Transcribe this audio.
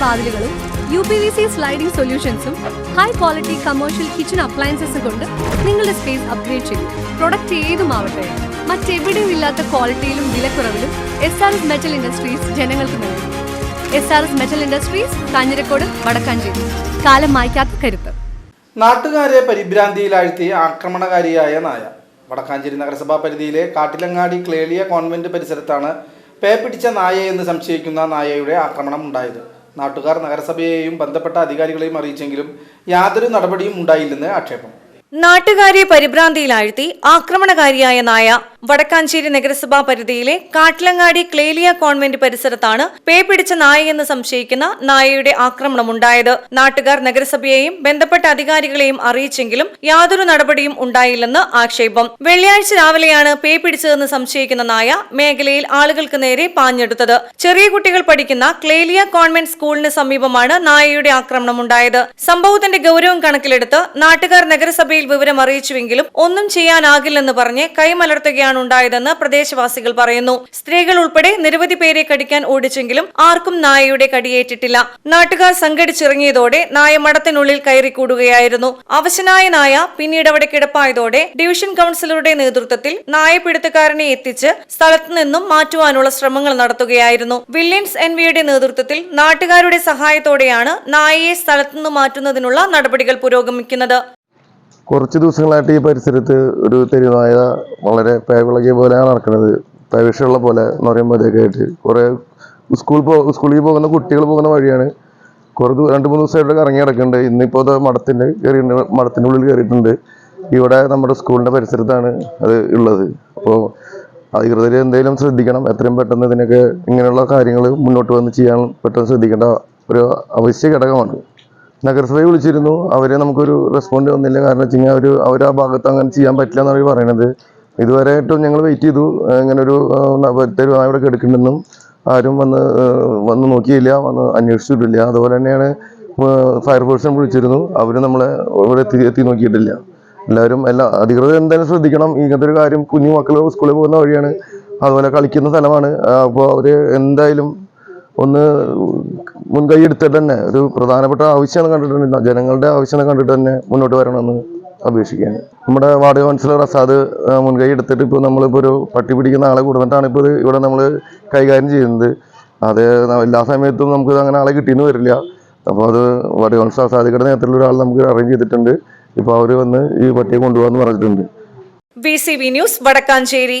വാതിലുകളും U P V C sliding സൊല്യൂഷൻസും high quality commercial kitchen അപ്ലയൻസസും കൊണ്ട് നിങ്ങളുടെ സ്പേസ് അപ്ഗ്രേഡ് ചെയ്യും പ്രൊഡക്റ്റ് ഏതുമാവട്ടെ മറ്റെവിടെയും ഇല്ലാത്ത ക്വാളിറ്റിയിലും വിലക്കുറവിലും S R S metal industries ജനങ്ങൾക്ക് നൽകും. S R S metal industries Kanjirakode Vadakkanchery. കാലം മായ്ക്കാത്ത കരുത്ത്. നാട്ടുകാരെ പരിഭ്രാന്തിയിലാഴ്ത്തി ആക്രമണകാരിയായ നായ. വടക്കാഞ്ചേരി നഗരസഭാ പരിധിയിലെ കാട്ടിലങ്ങാടി ക്ലേളിയ കോൺവെന്റ് പരിസരത്താണ് പേ പിടിച്ച നായയെന്ന് സംശയിക്കുന്ന നായയുടെ ആക്രമണം ഉണ്ടായത്. നാട്ടുകാർ നഗരസഭയെയും ബന്ധപ്പെട്ട അധികാരികളെയും അറിയിച്ചെങ്കിലും യാതൊരു നടപടിയും ഉണ്ടായില്ലെന്ന് ആക്ഷേപം. നാട്ടുകാരെ പരിഭ്രാന്തിയിലാഴ്ത്തി ആക്രമണകാരിയായ നായ വടക്കാഞ്ചേരി നഗരസഭാ പരിധിയിലെ കാട്ടിലങ്ങാടി ക്ലേലിയ കോൺവെന്റ് പരിസരത്താണ് പേ പിടിച്ച നായയെന്ന് സംശയിക്കുന്ന നായയുടെ ആക്രമണമുണ്ടായത്. നാട്ടുകാർ നഗരസഭയെയും ബന്ധപ്പെട്ട അധികാരികളെയും അറിയിച്ചെങ്കിലും യാതൊരു നടപടിയും ഉണ്ടായില്ലെന്ന് ആക്ഷേപം. വെള്ളിയാഴ്ച രാവിലെയാണ് പേ പിടിച്ചതെന്ന് സംശയിക്കുന്ന നായ മേഖലയിൽ ആളുകൾക്ക് നേരെ പാഞ്ഞെടുത്തത്. ചെറിയ കുട്ടികൾ പഠിക്കുന്ന ക്ലേലിയ കോൺവെന്റ് സ്കൂളിന് സമീപമാണ് നായയുടെ ആക്രമണമുണ്ടായത്. സംഭവത്തിന്റെ ഗൗരവം കണക്കിലെടുത്ത് നാട്ടുകാർ നഗരസഭയിൽ വിവരം അറിയിച്ചുവെങ്കിലും ഒന്നും ചെയ്യാനാകില്ലെന്ന് പറഞ്ഞ് കൈമലർത്തുകയാണ് ഉണ്ടായതെന്ന് പ്രദേശവാസികൾ പറയുന്നു. സ്ത്രീകൾ ഉൾപ്പെടെ നിരവധി പേരെ കടിക്കാൻ ഓടിച്ചെങ്കിലും ആർക്കും നായയുടെ കടിയേറ്റിട്ടില്ല. നാട്ടുകാർ സംഘടിച്ചിറങ്ങിയതോടെ നായ മടത്തിനുള്ളിൽ കയറിക്കൂടുകയായിരുന്നു. അവശനായ നായ പിന്നീട് അവിടെ കിടപ്പായതോടെ ഡിവിഷൻ കൌൺസിലറുടെ നേതൃത്വത്തിൽ നായപിടുത്തക്കാരനെ എത്തിച്ച് സ്ഥലത്തു നിന്നും മാറ്റുവാനുള്ള ശ്രമങ്ങൾ നടത്തുകയായിരുന്നു. വില്യൻസ് എൻ വിയുടെ നേതൃത്വത്തിൽ നാട്ടുകാരുടെ സഹായത്തോടെയാണ് നായയെ സ്ഥലത്തുനിന്ന് മാറ്റുന്നതിനുള്ള നടപടികൾ പുരോഗമിക്കുന്നത്. കുറച്ച് ദിവസങ്ങളായിട്ട് ഈ പരിസരത്ത് ഒരു തെരുവായ വളരെ പേവിളകിയ പോലെയാണ് നടക്കുന്നത്. പേവിഷമുള്ള പോലെ എന്ന് പറയുമ്പോഴത്തേക്ക് ആയിട്ട് കുറേ സ്കൂൾ പോ സ്കൂളിൽ പോകുന്ന കുട്ടികൾ പോകുന്ന വഴിയാണ്. കുറേ രണ്ട് മൂന്ന് ദിവസമായിട്ട് ഇറങ്ങി കിടക്കുന്നുണ്ട് ഇന്നിപ്പോൾ അത് മഠത്തിന്റെ കയറി മഠത്തിന്റെ ഉള്ളിൽ കയറിയിട്ടുണ്ട്. ഇവിടെ നമ്മുടെ സ്കൂളിന്റെ പരിസരത്താണ് അത് ഉള്ളത്. അപ്പോൾ അധികൃതർ എന്തെങ്കിലും ശ്രദ്ധിക്കണം. എത്രയും പെട്ടെന്ന് ഇതിനൊക്കെ ഇങ്ങനെയുള്ള കാര്യങ്ങൾ മുന്നോട്ട് വന്ന് ചെയ്യാൻ പെട്ടെന്ന് ശ്രദ്ധിക്കേണ്ട ഒരു അവശ്യ ഘടകമാണ്. നഗരസഭയെ വിളിച്ചിരുന്നു. അവരെ നമുക്കൊരു റെസ്പോണ്ട് വന്നില്ല. കാരണം വെച്ച് കഴിഞ്ഞാൽ അവർ അവർ ആ ഭാഗത്ത് അങ്ങനെ ചെയ്യാൻ പറ്റില്ല എന്നാണ് അവർ പറയണത്. ഇതുവരെ ആയിട്ടും ഞങ്ങൾ വെയിറ്റ് ചെയ്തു. ഇങ്ങനെ ഒരു തെരുവ് ഇവിടെ കിടക്കുന്നുണ്ടെന്നും ആരും വന്ന് വന്ന് നോക്കിയില്ല. വന്ന് അന്വേഷിച്ചിട്ടില്ല. അതുപോലെ തന്നെയാണ് ഫയർഫോഴ്സിനെ വിളിച്ചിരുന്നു. അവർ നമ്മളെ ഇവിടെ എത്തി എത്തി നോക്കിയിട്ടില്ല. എല്ലാവരും എല്ലാ അധികൃതർ എന്തായാലും ശ്രദ്ധിക്കണം. ഇങ്ങനത്തെ ഒരു കാര്യം കുഞ്ഞു മക്കൾ സ്കൂളിൽ പോകുന്ന വഴിയാണ്. അതുപോലെ കളിക്കുന്ന സ്ഥലമാണ്. അപ്പോൾ അവർ എന്തായാലും ഒന്ന് മുൻകൈ എടുത്തിട്ട് തന്നെ ഒരു പ്രധാനപ്പെട്ട ആവശ്യമാണ് കണ്ടിട്ട് തന്നെ ജനങ്ങളുടെ ആവശ്യമാണ് കണ്ടിട്ട് തന്നെ മുന്നോട്ട് വരണമെന്ന് അപേക്ഷിക്കുകയാണ്. നമ്മുടെ വാർഡ് കൗൺസിലർ അസാദ് മുൻകൈ എടുത്തിട്ട് ഇപ്പോൾ നമ്മളിപ്പോൾ ഒരു പട്ടി പിടിക്കുന്ന ആളെ കൊടുത്തിട്ടാണ് ഇപ്പോൾ ഇവിടെ നമ്മൾ കൈകാര്യം ചെയ്യുന്നത്. അത് എല്ലാ സമയത്തും നമുക്ക് അങ്ങനെ ആളെ കിട്ടിയെന്ന് വരില്ല. അപ്പോൾ അത് വാർഡ് കൗൺസിലർ അസാദിയുടെ നേതൃത്വത്തിൽ ഒരാൾ നമുക്ക് അറേഞ്ച് ചെയ്തിട്ടുണ്ട്. ഇപ്പോൾ അവർ വന്ന് ഈ പട്ടിയെ കൊണ്ടുപോകാമെന്ന് പറഞ്ഞിട്ടുണ്ട്. B C B news Vadakkanchery.